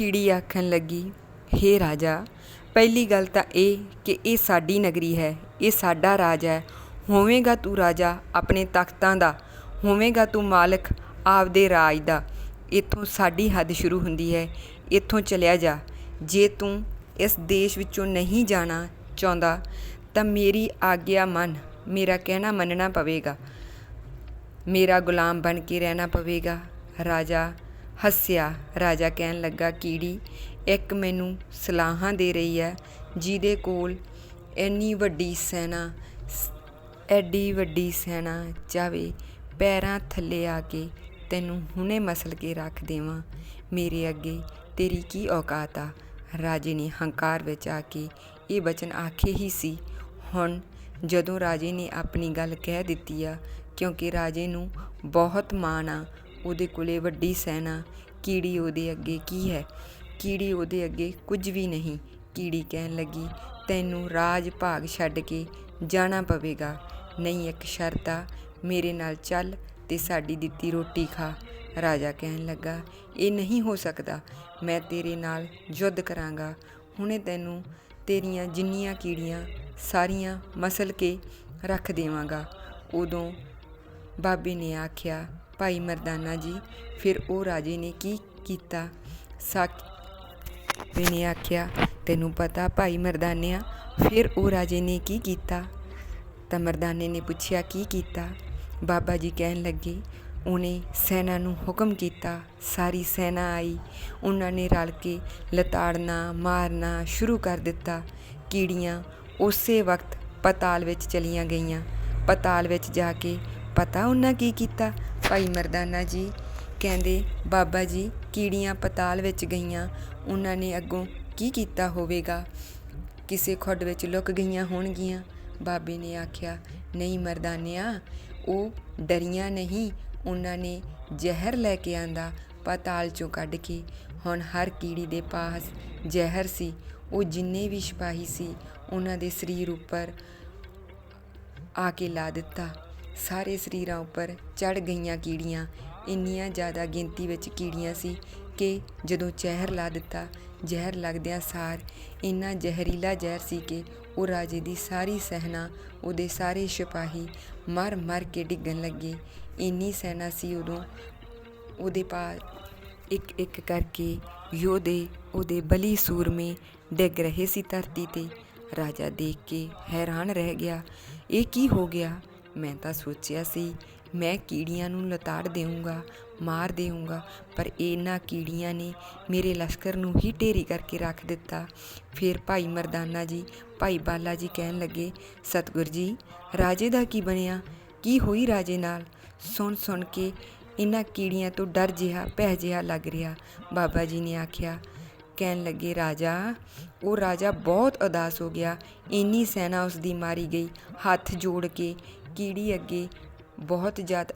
ਕੀੜੀ ਆਖਣ ਲੱਗੀ, ਹੇ ਰਾਜਾ, ਪਹਿਲੀ ਗੱਲ ਤਾਂ ਇਹ ਕਿ ਇਹ ਸਾਡੀ ਨਗਰੀ ਹੈ, ਇਹ ਸਾਡਾ ਰਾਜ ਹੈ। ਹੋਵੇਂਗਾ ਤੂੰ ਰਾਜਾ ਆਪਣੇ ਤਖਤਾਂ ਦਾ, ਹੋਵੇਂਗਾ ਤੂੰ ਮਾਲਕ ਆਪਦੇ ਰਾਜ ਦਾ। ਇੱਥੋਂ ਸਾਡੀ ਹੱਦ ਸ਼ੁਰੂ ਹੁੰਦੀ ਹੈ, ਇੱਥੋਂ ਚਲਿਆ ਜਾ। ਜੇ ਤੂੰ ਇਸ ਦੇਸ਼ ਵਿੱਚੋਂ ਨਹੀਂ ਜਾਣਾ ਚਾਹੁੰਦਾ, ਤਾਂ ਮੇਰੀ ਆਗਿਆ ਮੰਨ, ਮੇਰਾ ਕਹਿਣਾ ਮੰਨਣਾ ਪਵੇਗਾ। ਮੇਰਾ ਗੁਲਾਮ ਬਣ ਕੇ ਰਹਿਣਾ ਪਵੇਗਾ। ਰਾਜਾ ਹੱਸਿਆ। ਰਾਜਾ ਕਹਿਣ ਲੱਗਾ, ਕੀੜੀ, ਇੱਕ ਮੈਨੂੰ ਸਲਾਹਾਂ ਦੇ ਰਹੀ ਹੈ, ਜਿਹਦੇ ਕੋਲ ਇੰਨੀ ਵੱਡੀ ਸੈਨਾ ਸ- ਐਡੀ ਵੱਡੀ ਸੈਨਾ ਜਾਵੇ, ਪੈਰਾਂ ਥੱਲੇ ਆ ਕੇ ਤੈਨੂੰ ਹੁਣੇ ਮਸਲ ਕੇ ਰੱਖ ਦੇਵਾਂ। ਮੇਰੇ ਅੱਗੇ ਤੇਰੀ ਕੀ ਔਕਾਤ ਆ? ਰਾਜੇ ਨੇ ਹੰਕਾਰ ਵਿੱਚ ਆ ਕੇ ਇਹ ਬਚਨ ਆਖੇ ਹੀ ਸੀ। ਹੁਣ ਜਦੋਂ ਰਾਜੇ ਨੇ ਆਪਣੀ ਗੱਲ ਕਹਿ ਦਿੱਤੀ ਆ, ਕਿਉਂਕਿ ਰਾਜੇ ਨੂੰ ਬਹੁਤ ਮਾਣ ਆ ਉਹਦੇ ਕੋਲੇ ਵੱਡੀ ਸੈਨਾ, ਕੀੜੀ ਉਹਦੇ ਅੱਗੇ ਕੀ ਹੈ? ਕੀੜੀ ਉਹਦੇ ਅੱਗੇ ਕੁਝ ਵੀ ਨਹੀਂ। ਕੀੜੀ ਕਹਿਣ ਲੱਗੀ, ਤੈਨੂੰ ਰਾਜ ਭਾਗ ਛੱਡ ਕੇ ਜਾਣਾ ਪਵੇਗਾ। ਨਹੀਂ ਇੱਕ ਸ਼ਰਤ ਆ ਮੇਰੇ ਨਾਲ ਚੱਲ ਤੇ ਸਾਡੀ ਦਿੱਤੀ ਰੋਟੀ ਖਾ। ਰਾਜਾ ਕਹਿਣ ਲੱਗਾ, ਇਹ ਨਹੀਂ ਹੋ ਸਕਦਾ। ਮੈਂ ਤੇਰੇ ਨਾਲ ਯੁੱਧ ਕਰਾਂਗਾ। ਹੁਣੇ ਤੈਨੂੰ ਤੇਰੀਆਂ ਜਿੰਨੀਆਂ ਕੀੜੀਆਂ, ਸਾਰੀਆਂ ਮਸਲ ਕੇ ਰੱਖ ਦੇਵਾਂਗਾ। ਉਦੋਂ ਬਾਬੇ ਨੇ ਆਖਿਆ ਭਾਈ ਮਰਦਾਨਾ ਜੀ। ਫਿਰ ਉਹ ਰਾਜੇ ਨੇ ਕੀ ਕੀਤਾ? ਸਾਕ ਨੇ ਆਖਿਆ, ਤੈਨੂੰ ਪਤਾ ਭਾਈ ਮਰਦਾਨਿਆ, ਫਿਰ ਉਹ ਰਾਜੇ ਨੇ ਕੀ ਕੀਤਾ? ਤਾਂ ਮਰਦਾਨੇ ਨੇ ਪੁੱਛਿਆ, ਕੀ ਕੀਤਾ? ਬਾਬਾ ਜੀ ਕਹਿਣ ਲੱਗੇ, ਉਹਨੇ ਸੈਨਾ ਨੂੰ ਹੁਕਮ ਕੀਤਾ, ਸਾਰੀ ਸੈਨਾ ਆਈ। ਉਹਨਾਂ ਨੇ ਰਲ ਕੇ ਲਤਾੜਨਾ, ਮਾਰਨਾ ਸ਼ੁਰੂ ਕਰ ਦਿੱਤਾ। ਕੀੜੀਆਂ ਉਸੇ ਵਕਤ ਪਤਾਲ ਵਿੱਚ ਚਲੀਆਂ ਗਈਆਂ। ਪਤਾਲ ਵਿੱਚ ਜਾ ਕੇ ਪਤਾ ਉਹਨਾਂ ਕੀ ਕੀਤਾ? ਭਾਈ ਮਰਦਾਨਾ ਜੀ ਕਹਿੰਦੇ, ਬਾਬਾ ਜੀ, ਕੀੜੀਆਂ ਪਤਾਲ ਵਿੱਚ ਗਈਆਂ। ਉਹਨਾਂ ਨੇ ਅੱਗੋਂ ਕੀ ਕੀਤਾ ਹੋਵੇਗਾ? ਕਿਸੇ ਖੁੱਡ ਵਿੱਚ ਲੁਕ ਗਈਆਂ ਹੋਣਗੀਆਂ। ਬਾਬੇ ਨੇ ਆਖਿਆ, ਨਹੀਂ ਮਰਦਾਨਿਆ, ਉਹ ਡਰੀਆਂ ਨਹੀਂ। ਉਹਨਾਂ ਨੇ ਜ਼ਹਿਰ ਲੈ ਕੇ ਆਂਦਾ, ਪਤਾਲ ਚੋਂ ਕੱਢ ਕੇ। ਹੁਣ ਹਰ ਕੀੜੀ ਦੇ ਪਾਸ ਜ਼ਹਿਰ ਸੀ। ਉਹ ਜਿੰਨੇ ਵੀ ਸਿਪਾਹੀ ਸੀ, ਉਹਨਾਂ ਦੇ ਸਰੀਰ ਉੱਪਰ ਆ ਕੇ ਲਾ ਦਿੱਤਾ। ਸਾਰੇ ਸਰੀਰਾਂ ਉੱਪਰ ਚੜ ਗਈਆਂ ਕੀੜੀਆਂ। ਇੰਨੀਆਂ ਜ਼ਿਆਦਾ ਗਿਣਤੀ ਵਿੱਚ ਕੀੜੀਆਂ ਸੀ ਕਿ ਜਦੋਂ ਜ਼ਹਿਰ ਲਾ ਦਿੱਤਾ, ਜ਼ਹਿਰ ਲੱਗਦਿਆਂ ਸਾਰ ਇੰਨਾ ਜ਼ਹਿਰੀਲਾ ਜ਼ਹਿਰ ਸੀ ਕਿ ਉਹ ਰਾਜੇ ਦੀ ਸਾਰੀ ਸੈਨਾ, ਉਹਦੇ ਸਾਰੇ ਸਿਪਾਹੀ ਮਰ ਮਰ ਕੇ ਡਿੱਗਣ ਲੱਗੇ। ਇੰਨੀ ਸੈਨਾ ਸੀ ਉਦੋਂ, ਉਹਦੇ ਪਾ ਇੱਕ ਇੱਕ ਕਰਕੇ ਯੋਧੇ ਉਹਦੇ ਬਲੀ ਸੂਰਮੇ ਡਿੱਗ ਰਹੇ ਸੀ ਧਰਤੀ ਤੇ। ਰਾਜਾ ਦੇਖ ਕੇ ਹੈਰਾਨ ਰਹਿ ਗਿਆ, ਇਹ ਕੀ ਹੋ ਗਿਆ? ਮੈਂ ਤਾਂ ਸੋਚਿਆ ਸੀ, ਮੈਂ ਕੀੜੀਆਂ ਨੂੰ ਲਤਾੜ ਦੇਊਂਗਾ, ਮਾਰ ਦੇਊਂਗਾ, ਪਰ ਇਹਨਾਂ ਕੀੜੀਆਂ ਨੇ ਮੇਰੇ ਲਸ਼ਕਰ ਨੂੰ ਹੀ ਢੇਰੀ ਕਰਕੇ ਰੱਖ ਦਿੱਤਾ। ਫਿਰ ਭਾਈ ਮਰਦਾਨਾ ਜੀ, ਭਾਈ ਬਾਲਾ ਜੀ ਕਹਿਣ ਲੱਗੇ, ਸਤਿਗੁਰ ਜੀ, ਰਾਜੇ ਦਾ ਕੀ ਬਣਿਆ? ਕੀ ਹੋਈ ਰਾਜੇ ਨਾਲ? ਸੁਣ ਸੁਣ ਕੇ ਇਹਨਾਂ ਕੀੜੀਆਂ ਤੋਂ ਡਰ ਜਿਹਾ, ਭੈ ਜਿਹਾ ਲੱਗ ਰਿਹਾ। ਬਾਬਾ ਜੀ ਨੇ ਆਖਿਆ, ਕਹਿਣ ਲੱਗੇ, ਰਾਜਾ, ਉਹ ਰਾਜਾ ਬਹੁਤ ਉਦਾਸ ਹੋ ਗਿਆ। ਇੰਨੀ ਸੈਨਾ ਉਸ ਦੀ ਮਾਰੀ ਗਈ, ਹੱਥ ਜੋੜ ਕੇ ਕੀੜੀ ਅੱਗੇ ਬਹੁਤ ਜ਼ਿਆਦਾ